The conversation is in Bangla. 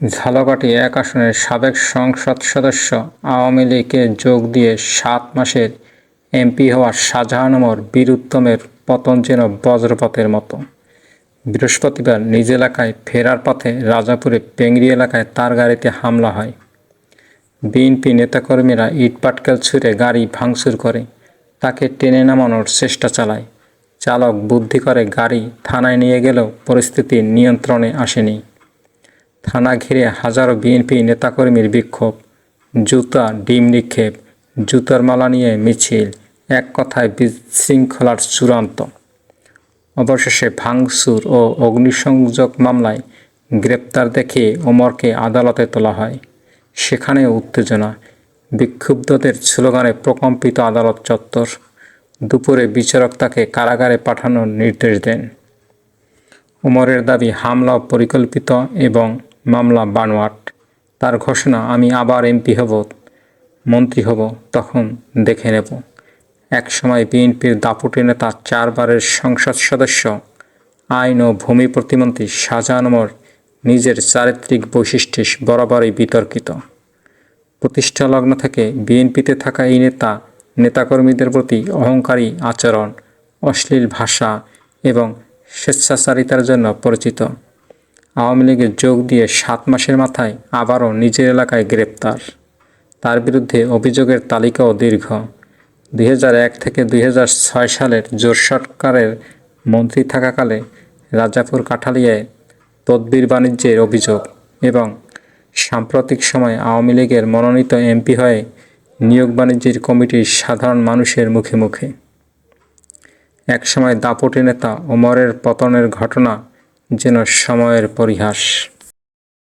ঝালকাঠি এক আসনের সাবেক সংসদ সদস্য আওয়ামী লীগে যোগ দিয়ে সাত মাসের এমপি হওয়া শাহজাহান ওমর বীর উত্তমের পতন যেন বজ্রপাতের মতো। বৃহস্পতিবার নিজ এলাকায় ফেরার পথে রাজাপুরে পেংরি এলাকায় তার গাড়িতে হামলা হয়। বিএনপি নেতাকর্মীরা ইটপাটকেল ছুঁড়ে গাড়ি ভাঙচুর করে, তাকে টেনে নামানোর চেষ্টা চালায়। চালক বুদ্ধি করে গাড়ি থানায় নিয়ে গেলেও পরিস্থিতি নিয়ন্ত্রণে আসেনি। থানা ঘিরে হাজারো বিএনপি নেতাকর্মীর বিক্ষোভ, জুতা, ডিম নিক্ষেপ, জুতার মালা নিয়ে মিছিল, এক কথায় বিশৃঙ্খলার চূড়ান্ত। অবশেষে ভাঙচুর ও অগ্নিসংযোগ মামলায় গ্রেপ্তার দেখে ওমরকে আদালতে তোলা হয়। সেখানেও উত্তেজনা, বিক্ষুব্ধদের স্লোগানে প্রকম্পিত আদালত চত্বর, দুপুরে বিচারক তাকে কারাগারে পাঠানোর নির্দেশ দেন। ওমরের দাবি হামলা পরিকল্পিত এবং মামলা বানোয়াট। তার ঘোষণা, আমি আবার এমপি হব, মন্ত্রী হব, তখন দেখে নেব। একসময় বিএনপির দাপুটে নেতা, চারবারের সংসদ সদস্য, আইন ও ভূমি প্রতিমন্ত্রী শাহজাহান ওমর নিজের চারিত্রিক বৈশিষ্ট্যে বরাবরই বিতর্কিত। প্রতিষ্ঠা লগ্ন থেকে বিএনপিতে থাকা এই নেতা, নেতাকর্মীদের প্রতি অহংকারী আচরণ, অশ্লীল ভাষা এবং স্বেচ্ছাচারিতার জন্য পরিচিত। আওয়ামী লীগে যোগ দিয়ে সাত মাসের মাথায় আবারও নিজের এলাকায় গ্রেপ্তার। তার বিরুদ্ধে অভিযোগের তালিকাও দীর্ঘ। দুই হাজার এক থেকে দুই হাজার ছয় সালের জোর সরকারের মন্ত্রী থাকাকালে রাজাপুর কাঠালিয়ায় তদবির বাণিজ্যের অভিযোগ এবং সাম্প্রতিক সময়ে আওয়ামী লীগের মনোনীত এমপি হয়ে নিয়োগ বাণিজ্যের কমিটির সাধারণ মানুষের মুখে মুখে। একসময় দাপটি নেতা ওমরের পতনের ঘটনা যেন সময়ের পরিহাস।